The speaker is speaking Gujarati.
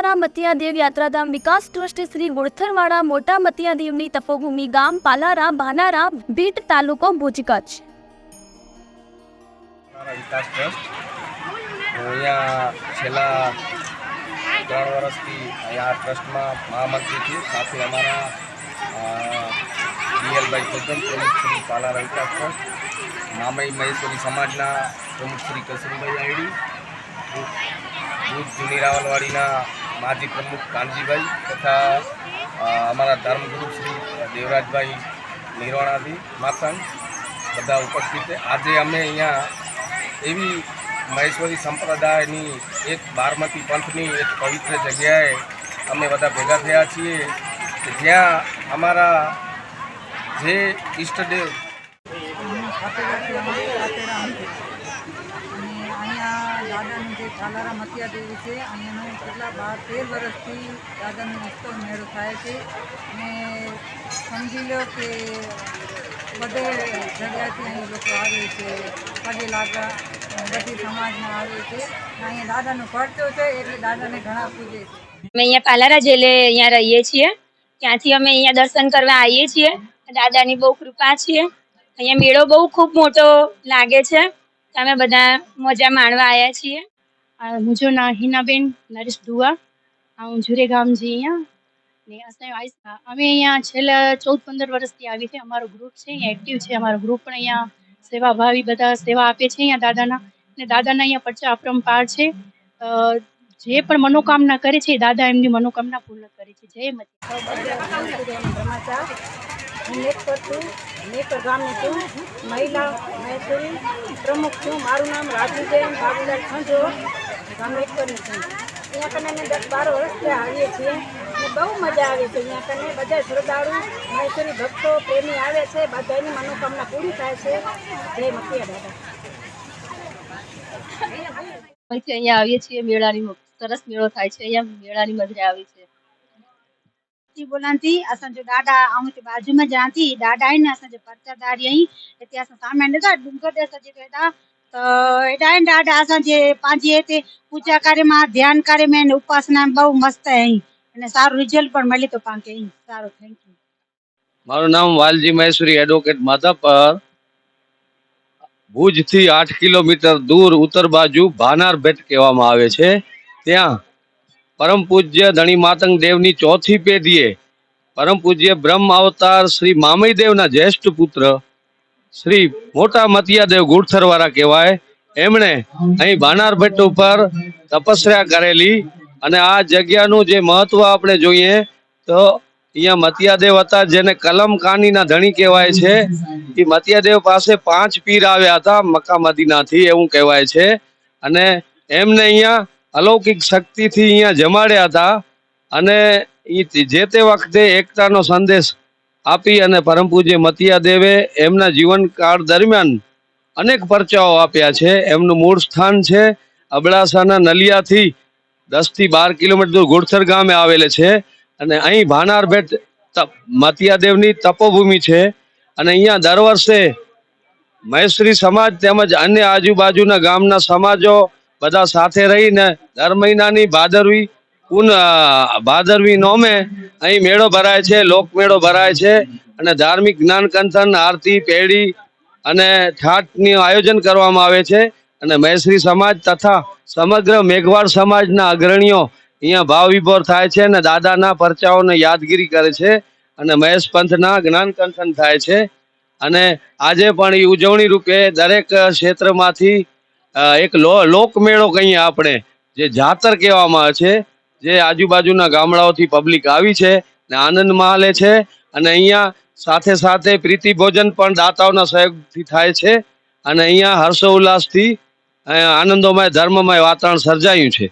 પાલારા મતિયાદેવ યાત્રાધામ વિકાસ ટ્રસ્ટ શ્રી ગોળથરવાડા મોટા મતિયાદેવની તપોભૂમિ ગામ પાલારા બાનારા ભીટ તાલુકો ભુજ કચ્છ. વિકાસ ટ્રસ્ટ અહીંયા છેલ્લા ત્રણ વર્ષથી અહીંયા ટ્રસ્ટમાં મહામંત્રી છું. સાથે અમારા બીએલભાઈ કુદમ પ્રમુખ શ્રી પાલારા વિકાસ ટ્રસ્ટ મામઈ મહેશ્વરી સમાજના પ્રમુખ શ્રી કસુમભાઈ આઈડી ભૂત જૂની રાવલવાડીના માજી પ્રમુખ કાનજીભાઈ તથા અમારા ધર્મગુરુ શ્રી દેવરાજભાઈ નિર્વાણાજી માતંગ બધા ઉપસ્થિત આજે અમે અહીંયા એવી મહેશ્વરી સંપ્રદાયની એક બારમતી પંથની એક પવિત્ર જગ્યાએ અમે બધા ભેગા થયા છીએ કે જ્યાં અમારા જે ઈષ્ટદેવ ખાતેરાથી અમે ખાતેરા અમે અને અહીંયા દાદાનું જે કાલારામ હત્યા દેવી છે અહીંયાનું કેટલા બાર, તેર વર્ષથી દાદાનો ઉત્સવ મેળો થાય છે અને સમજી લો કે બધે જગ્યાથી અહીં લોકો આવે છે, પગે લાગવા બધી સમાજમાં આવે છે. અહીંયા દાદાનો પરચો છે એટલે દાદાને ઘણા પૂજે છે. અમે અહીંયા પાલારા જેલે અહીંયા રહીએ છીએ. ત્યાંથી અમે અહીંયા દર્શન કરવા આવીએ છીએ. દાદાની બહુ કૃપા છે. અહીંયા મેળો બહુ ખૂબ મોટો લાગે છે. અમે બધા મજા માણવા આવ્યા છીએ. मुंहिंजो नालो हिनाबेन नरेश दुआ ऐं झूरेगाम जी અહીંયા. ને અસાંजो આઈસ અમે અહીંયા છેલ્લા ચૌદ પંદર વર્ષથી આવી છે. અમારો ગ્રુપ છે, અહીંયા એક્ટિવ છે. અમારો ગ્રુપ પણ અહીંયા સેવાભાવી બધા સેવા આપે છે અહીંયા દાદાના. ને દાદાના અહીંયા પરચા અપરંપાર છે. જે પણ મનોકામના કરે છે દાદા એમની મનોકામના પૂર્ણ કરે છે. જય મતી. હું મેઘપર છું મેઘપર ગામની છું. મહિલા મહેશ્વરી પ્રમુખ છું. મારું નામ રાજુ જૈન બાબુલાલ ખંજો ગામ નેકપરની છું અહીંયા કને અમે દસ બાર વર્ષથી આવીએ છીએ ને બહુ મજા આવે છે અહીંયા કને બધા શ્રદ્ધાળુ મહેસૂરી ભક્તો પ્રેમી આવે છે બધાની મનોકામના પૂરી થાય છે જય મતિયા દાદા અહીંથી અહીંયા આવીએ છીએ મેળાની સરસ મેળો થાય છે અહીંયા મેળાની મજા આવે છે थी बोलन थी असांजो ॾाढा ऐं हिते बाजू में जां थी ॾाढा आहिनि असांजे परचादारी आहीं हिते असां सामान ॾिठा डूंगर ते असांजे हेॾा त हेॾा आहिनि ॾाढा असांजे पंहिंजे हिते पूजा कार्य मां ध्यानु कार्य में ને ઉપાસના બહુ મસ્ત અહીં અને સારું રિઝલ્ટ પણ મળી તો પાંકે અહીં સારું થેન્ક યુ મારું નામ વાલજી મહેશ્વરી એડવોકેટ માધાપર ભુજથી આઠ કિલોમીટર દૂર ઉત્તર બાજુ ભાનાર ભેટ કહેવામાં આવે છે ત્યાં પરમ પૂજ્ય ધણી માતંગ દેવની ચોથી પેઢીએ પરમ પૂજ્ય બ્રહ્મ અવતાર શ્રી મામઈદેવના જ્યેષ્ઠ પુત્ર શ્રી મોટા મતિયાદેવ ગુડથરવાળા કહેવાય. એમણે અહીં બાનાર ભટ્ટ ઉપર તપસ્યા કરેલી અને આ જગ્યાનું જે મહત્વ આપણે જોઈએ તો અહીંયા મતિયાદેવ હતા, જેને કલમ કાનીના ધણી કહેવાય છે. એ મતિયાદેવ પાસે પાંચ પીર આવ્યા હતા, મક્કા મદીનાથી એવું કહેવાય છે. અને એમને અહીંયા અલૌકિક શક્તિથી અહીંયા જમાડ્યા હતા. અને જે તે વખતે એકતાનો સંદેશ આપી અને પરમ પૂજ્ય મતિયાદેવે એમના જીવનકાળ દરમિયાન અનેક પરચાઓ આપ્યા છે. એમનું મૂળ સ્થાન છે અબડાસાના નલિયાથી દસથી બાર કિલોમીટર દૂર ઘોડસર ગામે આવેલે છે અને અહીં ભાનાર ભેટ મતિયાદેવની તપોભૂમિ છે અને અહીંયા દર વર્ષે મહેશ્રી સમાજ તેમજ અન્ય આજુબાજુના ગામના સમાજો બધા સાથે રહીને દર મહિનાની ભાદરવી પૂન ભાદરવી નોમે અહીં મેળો ભરાય છે, લોકમેળો ભરાય છે અને ધાર્મિક જ્ઞાન કંથન આરતી, પેઢી અને ઠાઠની આયોજન કરવામાં આવે છે અને મહેશ્રી સમાજ તથા સમગ્ર મેઘવાળ સમાજના અગ્રણીઓ અહીંયા ભાવ વિભોર થાય છે અને દાદાના પરચાઓને યાદગીરી કરે છે અને મહેશ પંથના જ્ઞાન કંથન થાય છે. અને આજે પણ એ ઉજવણી રૂપે દરેક ક્ષેત્રમાંથી એક લોકમેળો કહીએ આપણે, જે જાતર કહેવામાં આવે છે. જે આજુબાજુના ગામડાઓથી પબ્લિક આવી છે ને આનંદ માલે છે અને અહીંયા સાથે સાથે પ્રીતિ ભોજન પણ દાતાઓના સહયોગથી થાય છે અને અહીંયા હર્ષોલ્લાસથી આનંદોમય, ધર્મમય વાતાવરણ સર્જાયું છે.